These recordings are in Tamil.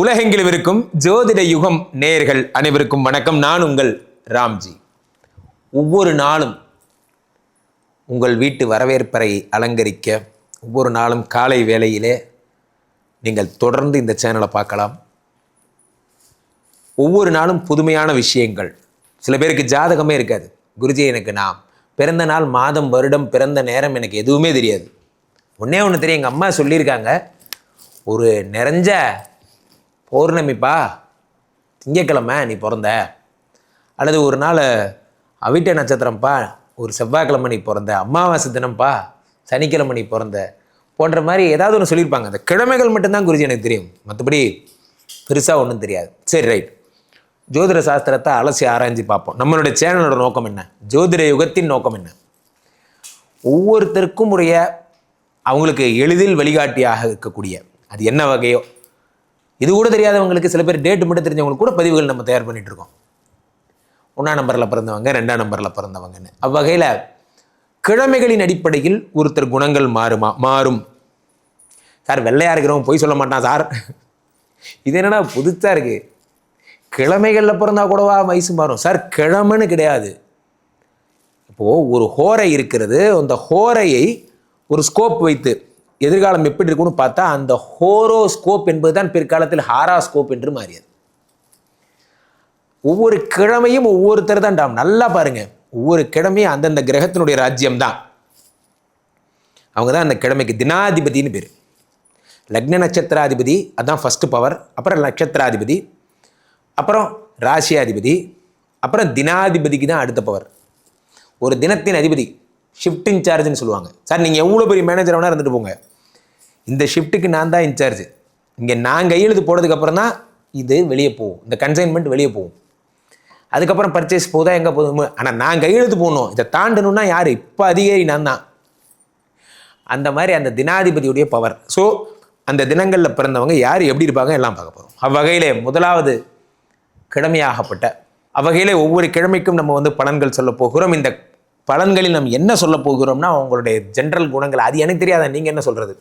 உலகெங்கிலும் இருக்கும் ஜோதிட யுகம் நேயர்கள் அனைவருக்கும் வணக்கம். நான் உங்கள் ராம்ஜி. ஒவ்வொரு நாளும் உங்கள் வீட்டு வரவேற்பறை அலங்கரிக்க ஒவ்வொரு நாளும் காலை வேளையிலே நீங்கள் தொடர்ந்து இந்த சேனலை பார்க்கலாம். ஒவ்வொரு நாளும் புதுமையான விஷயங்கள். சில பேருக்கு ஜாதகமே இருக்காது. குருஜி எனக்கு நான் பிறந்த நாள் மாதம் வருடம் பிறந்த நேரம் எனக்கு எதுவுமே தெரியாது. ஒன்றே ஒன்று தெரியும். எங்கள் அம்மா சொல்லியிருக்காங்க ஒரு நிறைஞ்ச பௌர்ணமிப்பா? திங்கக்கிழமை நீ பிறந்த. அல்லது ஒரு நாள் அவிட்ட நட்சத்திரம்ப்பா ஒரு செவ்வாய்க்கிழமை நீ பிறந்த. அமாவாசை தினம்ப்பா சனிக்கிழமை நீ பிறந்த. போன்ற மாதிரி ஏதாவது ஒன்று சொல்லியிருப்பாங்க. அந்த கிழமைகள் மட்டும்தான் குருஜி எனக்கு தெரியும். மற்றபடி பெருசாக ஒன்றும் தெரியாது. சரி ரைட் ஜோதிட சாஸ்திரத்தை அலசி ஆராய்ஞ்சு பார்ப்போம். நம்மளுடைய சேனலோட நோக்கம் என்ன? ஜோதிட யுகத்தின் நோக்கம் என்ன? ஒவ்வொருத்தருக்கும் உடைய அவங்களுக்கு எளிதில் வழிகாட்டியாக இருக்கக்கூடிய அது என்ன வகையோ இது கூட தெரியாதவங்களுக்கு சில பேர் டேட்டு மட்டும் தெரிஞ்சவங்களுக்கு கூட பதிவுகள் நம்ம தயார் பண்ணிகிட்ருக்கோம் இருக்கோம் ஒன்றாம் நம்பரில் பிறந்தவங்க ரெண்டாம் நம்பரில் பிறந்தவங்கன்னு. அவ்வகையில் கிழமைகளின் அடிப்படையில் ஒருத்தர் குணங்கள் மாறுமா? மாறும். சார் வெள்ளையாக இருக்கிறவன் பொய் சொல்ல மாட்டான் சார். இது என்னடா புதுசாக இருக்குது கிழமைகளில் பிறந்தா கூடவா வயசு மாறும்? சார் கிழமைன்னு கிடையாது. இப்போது ஒரு ஹோரை இருக்கிறது. அந்த ஹோரையை ஒரு ஸ்கோப் வைத்து எதிர்காலம் எப்படி இருக்கும்னு பார்த்தா அந்த ஹோரோஸ்கோப் என்பது தான் பிற்காலத்தில் ஹாராஸ்கோப் என்று மாறியது. ஒவ்வொரு கிழமையும் ஒவ்வொருத்தர் தான் டாம். நல்லா பாருங்க. ஒவ்வொரு கிழமையும் அந்தந்த கிரகத்தினுடைய ராஜ்யம் தான் அவங்க தான் அந்த கிழமைக்கு தினாதிபதினு பேர். லக்ன நட்சத்திராதிபதி அதான் ஃபஸ்ட்டு பவர் அப்புறம் நட்சத்திராதிபதி அப்புறம் ராசியாதிபதி அப்புறம் தினாதிபதிக்கு தான் அடுத்த பவர் ஒரு தினத்தின் அதிபதி ஷிஃப்ட் இன்சார்ஜ்னு சொல்லுவாங்க. சார் நீங்கள் எவ்வளோ பெரிய மேனேஜர் வேணால் இருந்துட்டு போங்க. இந்த ஷிஃப்ட்டுக்கு நான் தான் இன்சார்ஜ் இங்கே நான் கையெழுத்து போனதுக்கப்புறம் தான் இது வெளியே போகும். இந்த கன்சைன்மெண்ட் வெளியே போகும். அதுக்கப்புறம் பர்ச்சேஸ் போதா எங்கே போதும் ஆனால் நான் கையெழுத்து போகணும் இதை தாண்டணும்னா யார்? இப்போ அதிகாரி நான் தான். அந்த மாதிரி அந்த தினாதிபதியுடைய பவர் ஸோ அந்த தினங்களில் பிறந்தவங்க யார்? எப்படி இருப்பாங்க? எல்லாம் பார்க்க போகிறோம் அவ்வகையிலே முதலாவது கிழமையாகப்பட்ட அவ்வகையிலே ஒவ்வொரு கிழமைக்கும் நம்ம வந்து பலன்கள் சொல்ல போகிறோம். இந்த பலன்களில் நம்ம என்ன சொல்ல போகிறோம்னா அவங்களுடைய ஜென்ரல் குணங்கள். அது எனக்கு தெரியாத? நீங்கள் என்ன சொல்கிறது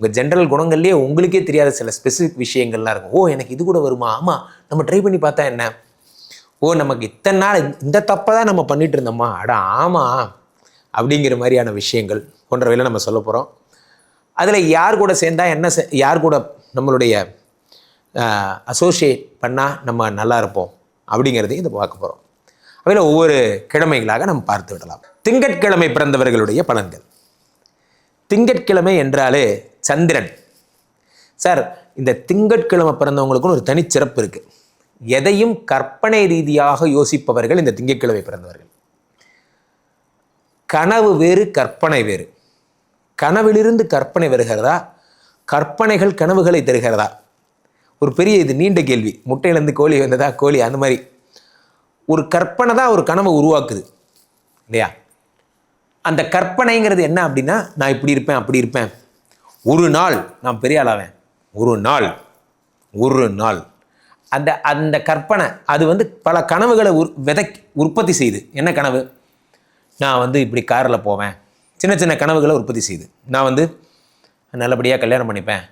உங்கள் ஜென்ரல் குணங்கள்லேயே உங்களுக்கே தெரியாத சில ஸ்பெசிஃபிக் விஷயங்கள்லாம் இருக்கும். ஓ எனக்கு இது கூட வருமா? ஆமாம் நம்ம ட்ரை பண்ணி பார்த்தா என்ன? ஓ நமக்கு இத்தனை நாள் இந்த தப்பை தான் நம்ம பண்ணிட்டு இருந்தோமா? அட ஆமாம் அப்படிங்கிற மாதிரியான விஷயங்கள். போன்றவையில் நம்ம சொல்ல போகிறோம் அதில் யார் கூட சேர்ந்தால் என்ன செ- யார் கூட நம்மளுடைய அசோசியேட் பண்ணால் நம்ம நல்லா இருப்போம்? அப்படிங்கிறதையும் இதை பார்க்க போகிறோம் அவையில் ஒவ்வொரு கிழமைகளாக நம்ம பார்த்து விடலாம். திங்கட்கிழமை பிறந்தவர்களுடைய பலன்கள். திங்கட்கிழமை என்றாலே சந்திரன். சார் இந்த திங்கட்கிழமை பிறந்தவங்களுக்குன்னு ஒரு தனிச்சிறப்பு இருக்குது எதையும் கற்பனை ரீதியாக யோசிப்பவர்கள் இந்த திங்கட்கிழமை பிறந்தவர்கள். கனவு வேறு கற்பனை வேறு. கனவிலிருந்து கற்பனை வருகிறதா? கற்பனைகள் கனவுகளை தருகிறதா? ஒரு பெரிய இது நீண்ட கேள்வி. முட்டையிலேருந்து கோழி வந்ததா? கோழி அந்த மாதிரி. ஒரு கற்பனை தான் ஒரு கனவை உருவாக்குது. இல்லையா? அந்த கற்பனைங்கிறது என்ன அப்படின்னா நான் இப்படி இருப்பேன் அப்படி இருப்பேன். ஒரு நாள் நான் பெரிய ஆளாவேன். ஒரு நாள் ஒரு நாள். அந்த அந்த கற்பனை அது வந்து பல கனவுகளை உற் விதை உற்பத்தி செய்யுது என்ன கனவு? நான் வந்து இப்படி காரில் போவேன். சின்ன சின்ன கனவுகளை உற்பத்தி செய்யுது நான் வந்து நல்லபடியாக கல்யாணம் பண்ணிப்பேன்.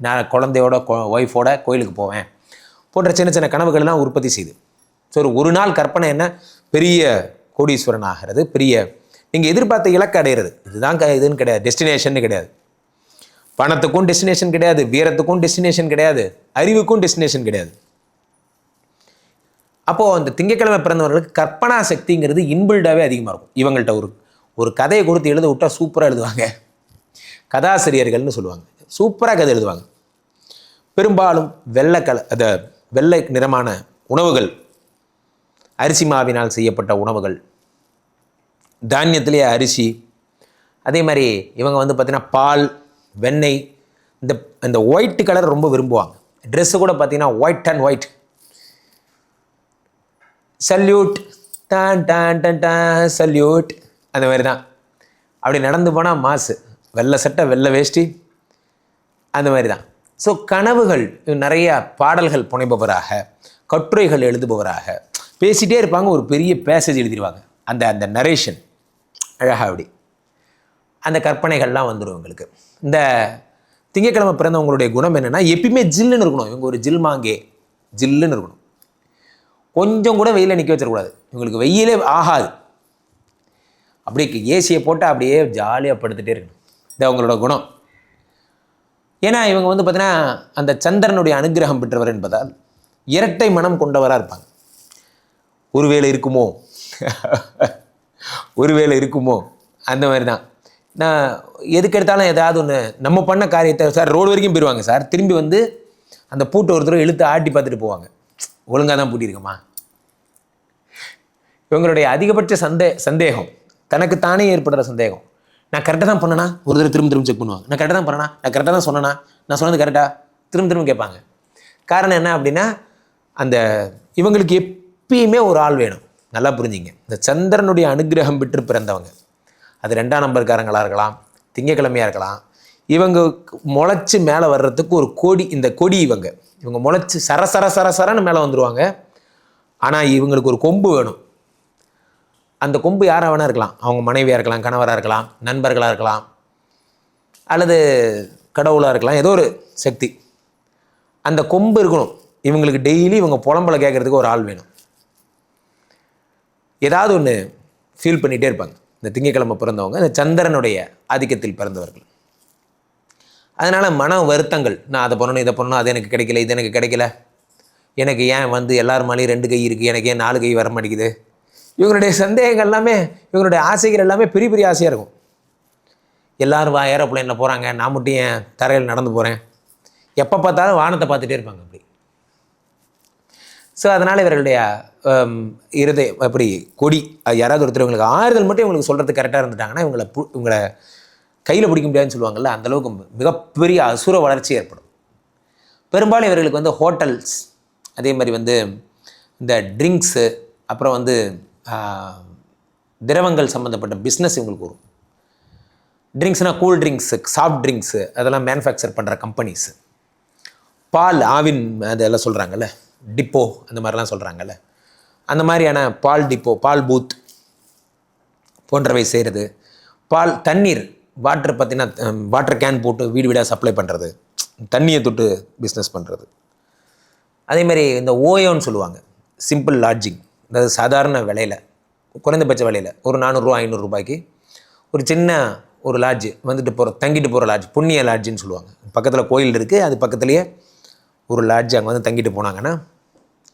நான் குழந்தையோட ஒய்ஃபோட கோயிலுக்கு போவேன். போன்ற சின்ன சின்ன கனவுகள்லாம் உற்பத்தி செய்யுது ஸோ ஒரு ஒரு நாள் கற்பனை என்ன? பெரிய கோடீஸ்வரன் ஆகிறது. பெரிய நீங்கள் எதிர்பார்த்த இலக்கு அடையிறது. இதுதான் க இதுன்னு கிடையாது. டெஸ்டினேஷன் கிடையாது. பணத்துக்கும் டெஸ்டினேஷன் கிடையாது வீரத்துக்கும் டெஸ்டினேஷன் கிடையாது அறிவுக்கும் டெஸ்டினேஷன் கிடையாது. அப்போது அந்த திங்கக்கிழமை பிறந்தவர்களுக்கு கற்பனா சக்திங்கிறது இன்பில்டாகவே அதிகமாக இருக்கும். இவங்கள்ட்ட ஒரு ஒரு கதையை கொடுத்து எழுத விட்டால் சூப்பராக எழுதுவாங்க. கதாசிரியர்கள்னு சொல்லுவாங்க. சூப்பராக கதை எழுதுவாங்க. பெரும்பாலும் வெள்ளை கல அத வெள்ளை நிறமான உணவுகள் அரிசி மாவினால் செய்யப்பட்ட உணவுகள் தானியத்திலேயே அரிசி அதே மாதிரி இவங்க வந்து பார்த்திங்கன்னா பால் வெண்ணெய் இந்த இந்த ஒயிட் கலர் ரொம்ப விரும்புவாங்க. ட்ரெஸ்ஸு கூட பார்த்தீங்கன்னா ஒயிட் அண்ட் ஒயிட் சல்யூட் டான் டான் டன் டான் சல்யூட் அந்த மாதிரி தான் அப்படி நடந்து போனால் மாசு. வெள்ளை சட்டை வெள்ளை வேஷ்டி. அந்த மாதிரி தான் ஸோ கனவுகள் நிறைய பாடல்கள் புனைபவராக கட்டுரைகள் எழுதுபவராக பேசிகிட்டே இருப்பாங்க ஒரு பெரிய பேசேஜ் எழுதிடுவாங்க. அந்த அந்த நரேஷன் அழகாக அப்படி. அந்த கற்பனைகள்லாம் வந்துடும் உங்களுக்கு இந்த திங்கக்கிழமை பிறந்தவங்களுடைய குணம் என்னென்னா எப்பயுமே ஜில்லுன்னு இருக்கணும். இவங்க ஒரு ஜில் மாங்கே ஜில்லுன்னு இருக்கணும். கொஞ்சம் கூட வெயிலில் நிற்க வச்சிடக்கூடாது. இவங்களுக்கு வெயிலே ஆகாது. அப்படியே ஏசியை போட்டு அப்படியே ஜாலியாக படுத்துகிட்டே இருக்கணும். இது அவங்களோட குணம். ஏன்னா இவங்க வந்து பார்த்தீங்கன்னா அந்த சந்திரனுடைய அனுகிரகம் பெற்றவர் என்பதால் இரட்டை மனம் கொண்டவராக இருப்பாங்க. ஒருவேளை இருக்குமோ? ஒருவேளை இருக்குமோ? அந்த மாதிரி தான் நான் எதுக்கு எடுத்தாலும் ஏதாவது ஒன்று நம்ம பண்ண காரியத்தை சார் ரோடு வரைக்கும் போயிடுவாங்க சார். திரும்பி வந்து அந்த பூட்டை ஒருத்தர் இழுத்து ஆட்டி பார்த்துட்டு போவாங்க. ஒழுங்காக தான் பூட்டியிருக்கோமா இவங்களுடைய அதிகபட்ச சந்தே சந்தேகம் தனக்கு தானே ஏற்படுற சந்தேகம். நான் கரெக்டாக தான் பண்ணனா? ஒரு தடவை திரும்ப திரும்ப செக் பண்ணுவாங்க. நான் கரெக்டாக தான் பண்ணனா? நான் கரெக்டாக தான் சொன்னனா? நான் சொன்னது கரெக்டாக திரும்ப திரும்ப கேட்பாங்க. காரணம் என்ன அப்படின்னா அந்த இவங்களுக்கு எப்பயுமே ஒரு ஆள் வேணும். நல்லா புரிஞ்சுங்க. இந்த சந்திரனுடைய அனுகிரகம் பெற்று பிறந்தவங்க. அது ரெண்டாம் நம்பர்காரங்களாக இருக்கலாம் திங்கக்கிழமையாக இருக்கலாம். இவங்க முளைச்சி மேலே வர்றதுக்கு ஒரு கொடி இந்த கொடி இவங்க. இவங்க முளைச்சி சர சர சர சரன்னு மேலே வந்துடுவாங்க ஆனால் இவங்களுக்கு ஒரு கொம்பு வேணும். அந்த கொம்பு யாராக வேணா இருக்கலாம். அவங்க மனைவியாக இருக்கலாம் கணவராக இருக்கலாம் நண்பர்களாக இருக்கலாம் அல்லது கடவுளாக இருக்கலாம் ஏதோ ஒரு சக்தி. அந்த கொம்பு இருக்கணும். இவங்களுக்கு டெய்லி இவங்க புலம்பலை கேட்குறதுக்கு ஒரு ஆள் வேணும். ஏதாவது ஒன்று ஃபீல் பண்ணிகிட்டே இருப்பாங்க. இந்த திங்கக்கிழமை பிறந்தவங்க இந்த சந்திரனுடைய ஆதிக்கத்தில் பிறந்தவர்கள். அதனால் மன வருத்தங்கள் நான் அதை பண்ணணும் இதை பண்ணணும் அது எனக்கு கிடைக்கல இது எனக்கு கிடைக்கல. எனக்கு ஏன் வந்து எல்லார் மேலேயும் ரெண்டு கை இருக்குது எனக்கு ஏன் நாலு கை வர மாட்டேங்குது? இவங்களுடைய சந்தேகங்கள் எல்லாமே இவங்களுடைய ஆசைகள் எல்லாமே பெரிய பெரிய ஆசையாக இருக்கும். எல்லாரும் வா ஏரோப்ளைனில் போகிறாங்க நான் மட்டும் ஏன் தரையில் நடந்து போகிறேன் எப்போ பார்த்தாலும் வானத்தை பார்த்துட்டே இருப்பாங்க. ஸோ அதனால் இவர்களுடைய இருதய இருதை அப்படி கொடி அது யாராவது ஒருத்தர் இவங்களுக்கு ஆறுதல் மட்டும் இவங்களுக்கு சொல்கிறது கரெக்டாக இருந்துட்டாங்கன்னா இவங்களை பு இவங்களை கையில் பிடிக்க முடியாதுன்னு சொல்லுவாங்கல்ல அந்தளவுக்கு மிகப்பெரிய அசுர வளர்ச்சி ஏற்படும். பெரும்பாலும் இவர்களுக்கு வந்து ஹோட்டல்ஸ் அதே மாதிரி வந்து இந்த ட்ரிங்க்ஸு அப்புறம் வந்து திரவங்கள் சம்மந்தப்பட்ட பிஸ்னஸ் இவங்களுக்கு வரும். ட்ரிங்க்ஸ்னால் கூல் ட்ரிங்க்ஸு சாஃப்ட் ட்ரிங்க்ஸு அதெல்லாம் மேனுஃபேக்சர் பண்ணுற கம்பெனிஸு பால் ஆவின் அதெல்லாம் சொல்கிறாங்கல்ல டிப்போ அந்த மாதிரிலாம் சொல்கிறாங்கல்ல அந்த மாதிரியான பால் டிப்போ பால் பூத் போன்றவை செய்கிறது பால் தண்ணீர் வாட்டர் பார்த்தீங்கன்னா வாட்டர் கேன் போட்டு வீடு வீடாக சப்ளை பண்ணுறது தண்ணியை தொட்டு பிஸ்னஸ் பண்ணுறது அதே மாதிரி இந்த ஓயோன்னு சொல்லுவாங்க. சிம்பிள் லாட்ஜிங் அதாவது சாதாரண விலையில் குறைந்தபட்ச விலையில் ஒரு நானூறுரூவா ஐநூறுரூபாய்க்கு ஒரு சின்ன ஒரு லாட்ஜ் வந்துட்டு போகிற தங்கிட்டு போகிற லாட்ஜ் புண்ணிய லாட்ஜுன்னு சொல்லுவாங்க. பக்கத்தில் கோயில் இருக்குது அது பக்கத்துலேயே ஒரு லாட்ஜ் அங்கே வந்து தங்கிட்டு போனாங்கன்னா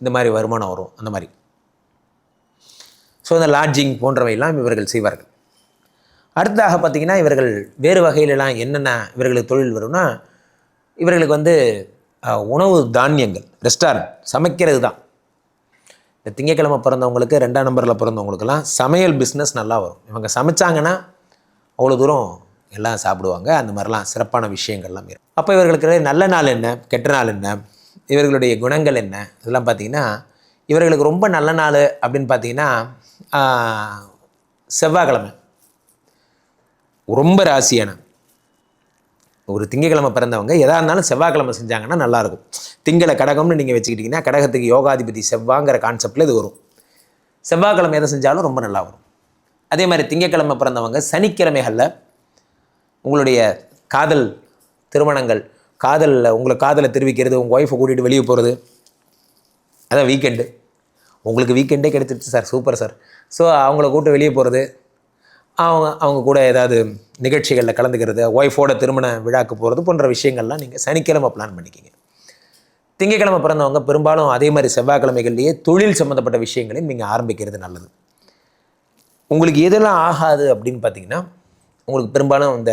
இந்த மாதிரி வருமானம் வரும் அந்த மாதிரி. ஸோ இந்த லாட்ஜிங் போன்றவையெல்லாம் இவர்கள் செய்வார்கள். அடுத்ததாக பார்த்திங்கன்னா இவர்கள் வேறு வகையிலலாம் என்னென்ன இவர்களுக்கு தொழில் வரும்னா இவர்களுக்கு வந்து உணவு தானியங்கள் ரெஸ்டாரண்ட் சமைக்கிறது தான். இந்த திங்கக்கிழமை பிறந்தவங்களுக்கு ரெண்டாம் நம்பரில் பிறந்தவங்களுக்கெல்லாம் சமையல் பிஸ்னஸ் நல்லா வரும். இவங்க சமைச்சாங்கன்னா அவ்வளோ தூரம் எல்லாம் சாப்பிடுவாங்க. அந்த மாதிரிலாம் சிறப்பான விஷயங்கள்லாம் இருக்கும் அப்போ இவர்களுக்கு நல்ல நாள் என்ன? கெட்ட நாள் என்ன? இவர்களுடைய குணங்கள் என்ன? இதெல்லாம் பார்த்தீங்கன்னா இவர்களுக்கு ரொம்ப நல்ல நாள் அப்படின்னு பார்த்தீங்கன்னா செவ்வாய்க்கிழமை. ரொம்ப ராசியான. ஒரு திங்கக்கிழமை பிறந்தவங்க எதாக இருந்தாலும் செவ்வாய்க்கிழமை செஞ்சாங்கன்னா நல்லாயிருக்கும். திங்களை கடகம்னு நீங்கள் வச்சுக்கிட்டிங்கன்னா கடகத்துக்கு யோகாதிபதி செவ்வாங்கிற கான்செப்டில் இது வரும். செவ்வாய்க்கிழமை எதை செஞ்சாலும் ரொம்ப நல்லா வரும். அதே மாதிரி திங்கக்கிழமை பிறந்தவங்க சனிக்கிழமைகளில் உங்களுடைய காதல் திருமணங்கள் காதலில் உங்களை காதலை தெரிவிக்கிறது உங்கள் ஒய்ஃபை கூட்டிகிட்டு வெளியே போகிறது அதான் வீக்கெண்டு உங்களுக்கு வீக்கெண்டே கிடைச்சிருச்சு சார் சூப்பர் சார் ஸோ அவங்கள கூட்டு வெளியே போகிறது அவங்க அவங்க கூட ஏதாவது நிகழ்ச்சிகளில் கலந்துக்கிறது ஒய்ஃபோட திருமண விழாக்கு போகிறது போன்ற விஷயங்கள்லாம் நீங்கள் சனிக்கிழமை பிளான் பண்ணிக்கிங்க. திங்கக்கிழமை பிறந்தவங்க பெரும்பாலும் அதே மாதிரி செவ்வாய்க்கிழமைகள்லேயே தொழில் சம்மந்தப்பட்ட விஷயங்களையும் நீங்கள் ஆரம்பிக்கிறது நல்லது. உங்களுக்கு எதெல்லாம் ஆகாது அப்படின்னு பார்த்தீங்கன்னா உங்களுக்கு பெரும்பாலும் இந்த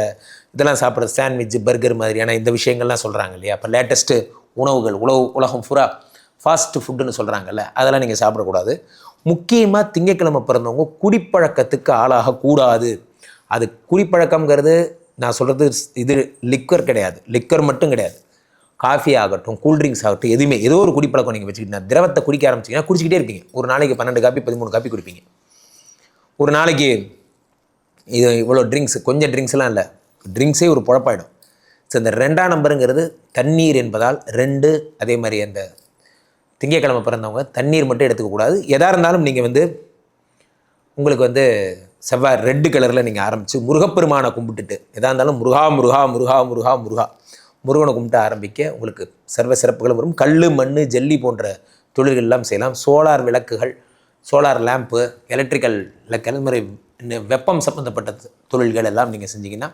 இதெல்லாம் சாப்பிட்ற சாண்ட்விச் பர்கர் மாதிரியான இந்த விஷயங்கள்லாம் சொல்கிறாங்க இல்லையா? இப்போ லேட்டஸ்ட்டு உணவுகள் உலக உலகம் ஃபுரா ஃபாஸ்ட் ஃபுட்டுன்னு சொல்கிறாங்கல்ல அதெல்லாம் நீங்கள் சாப்பிடக்கூடாது. முக்கியமாக திங்கக்கிழமை பிறந்தவங்க குடிப்பழக்கத்துக்கு ஆளாகக்கூடாது அது குடிப்பழக்கம்ங்கிறது நான் சொல்கிறது இது லிக்கர் கிடையாது. லிக்கர் மட்டும் கிடையாது. காஃபி ஆகட்டும் கூல்ட்ரிங்க்ஸ் ஆகட்டும் எதுவுமே ஏதோ ஒரு குடிப்பழக்கம் நீங்கள் வச்சுக்கிட்டீங்கன்னா திரவத்தை குடிக்க ஆரம்பிச்சிங்கன்னா குடிச்சிக்கிட்டே இருப்பீங்க. ஒரு நாளைக்கு பன்னெண்டு காப்பி பதிமூணு காப்பி குடிப்பீங்க. ஒரு நாளைக்கு இது இவ்வளோ ட்ரிங்க்ஸ் கொஞ்சம் ட்ரிங்க்ஸ்லாம் இல்லை. ட்ரிங்க்ஸே ஒரு பொழப்பாயிடும். ஸோ இந்த ரெண்டாம் நம்பருங்கிறது தண்ணீர் என்பதால் ரெண்டு அதே மாதிரி அந்த திங்கக்கிழமை பிறந்தவங்க தண்ணீர் மட்டும் எடுத்துக்கக்கூடாது எதாக இருந்தாலும் நீங்கள் வந்து உங்களுக்கு வந்து செவ்வாய் ரெட்டு கலரில் நீங்கள் ஆரம்பித்து முருகப்பெருமானை கும்பிட்டுட்டு எதாக இருந்தாலும் முருகா முருகா முருகா முருகா முருகா முருகனை கும்பிட்டு ஆரம்பிக்க உங்களுக்கு சர்வ சிறப்புகளும் வரும். கல் மண் ஜல்லி போன்ற தொழில்கள் எல்லாம் செய்யலாம். சோலார் விளக்குகள் சோலார் லேம்ப்பு எலக்ட்ரிக்கல் விளக்கு மாதிரி இந்த வெப்பம் சம்மந்தப்பட்ட தொழில்கள் எல்லாம் நீங்கள் செஞ்சீங்கன்னா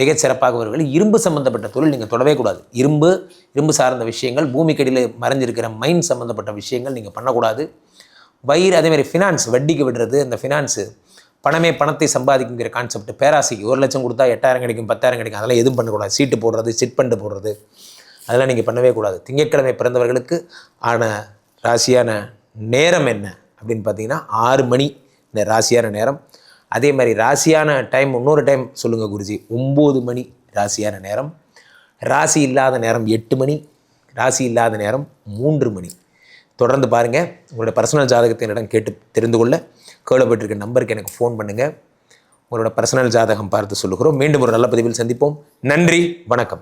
மிகச் சிறப்பாக வருவீர்கள் இரும்பு சம்மந்தப்பட்ட தொழில் நீங்கள் தொடவே கூடாது. இரும்பு இரும்பு சார்ந்த விஷயங்கள் பூமிக்கடியில் மறைஞ்சிருக்கிற மைன் சம்மந்தப்பட்ட விஷயங்கள் நீங்கள் பண்ணக்கூடாது. வயிறு அதேமாதிரி ஃபினான்ஸ் வட்டிக்கு விடுறது அந்த ஃபினான்ஸு பணமே பணத்தை சம்பாதிக்குங்கிற கான்செப்ட் பேராசைக்கு ஒரு லட்சம் கொடுத்தா எட்டாயிரம் கிடைக்கும் பத்தாயிரம் கிடைக்கும் அதெல்லாம் எதுவும் பண்ணக்கூடாது. சீட்டு போடுறது சிட் ஃபண்டு போடுறது அதெல்லாம் நீங்கள் பண்ணவே கூடாது. திங்கட்கிழமை பிறந்தவர்களுக்கு ஆன ராசியான நேரம் என்ன அப்படின்னு பார்த்தீங்கன்னா ஆறு மணி இந்த ராசியான நேரம். அதே மாதிரி ராசியான டைம் இன்னொரு டைம் சொல்லுங்கள் குருஜி. ஒம்பது மணி ராசியான நேரம். ராசி இல்லாத நேரம் எட்டு மணி ராசி இல்லாத நேரம் மூன்று மணி. தொடர்ந்து பாருங்கள் உங்களோட பர்சனல் ஜாதகத்தை என்னிடம் கேட்டு தெரிந்து கொள்ள. கேளப்பட்டிருக்க நம்பருக்கு எனக்கு ஃபோன் பண்ணுங்கள் உங்களோட பர்சனல் ஜாதகம் பார்த்து சொல்லுகிறோம். மீண்டும் ஒரு நல்ல பதிவில் சந்திப்போம். நன்றி வணக்கம்.